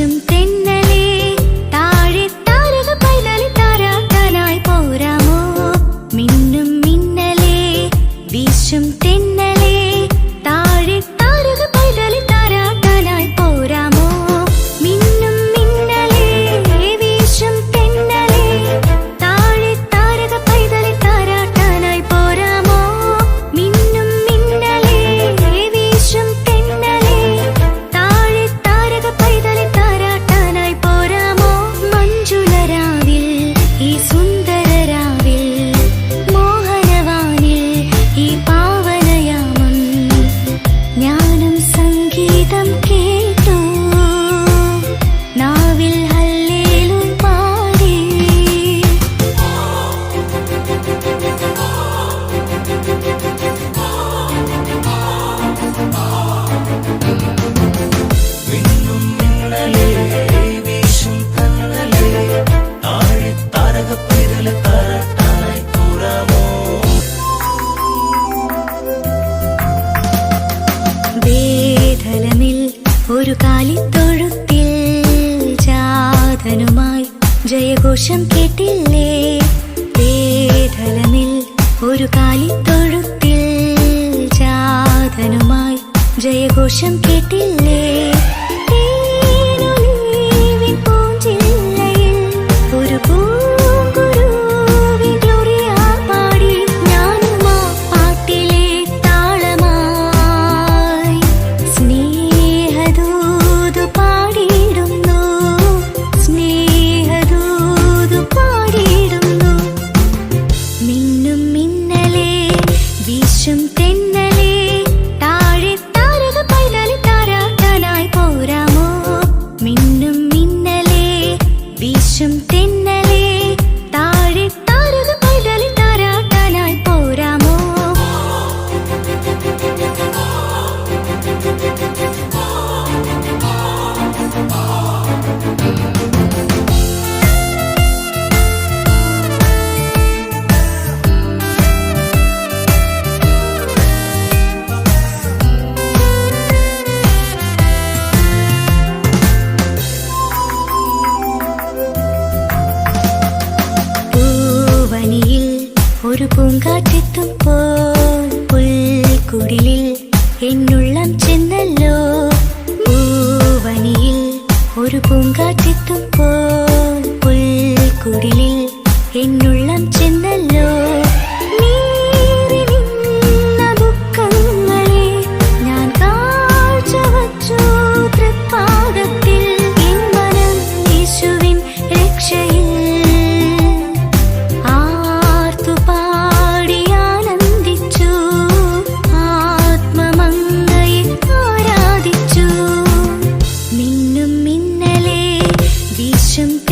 നിമിഷം തെന്നലേ താഴെ താരക പൈതലി താരാക്കാനായി പോരാമോ? മിന്നും മിന്നലേ വീശും தம் கே കാലിത്തൊഴുത്തിൽ ചാതനുമായി ജയഘോഷം കേട്ടില്ലേ? വേദലനിൽ ഒരു കാലിത്തൊഴുത്തിൽ ചാതനുമായി ജയഘോഷം കേട്ടില്ലേ? ഒരു പൂങ്കാറ്റെത്തും പോൽ പുൽക്കുടിലിൽ എന്നുള്ളം ചെന്നല്ലോ. പൂവനിയിൽ ഒരു പൂങ്കാറ്റെത്തും പോൽ പുൽക്കുടിലിൽ എന്നുള്ളം ചെന്നല്ലോ. Passion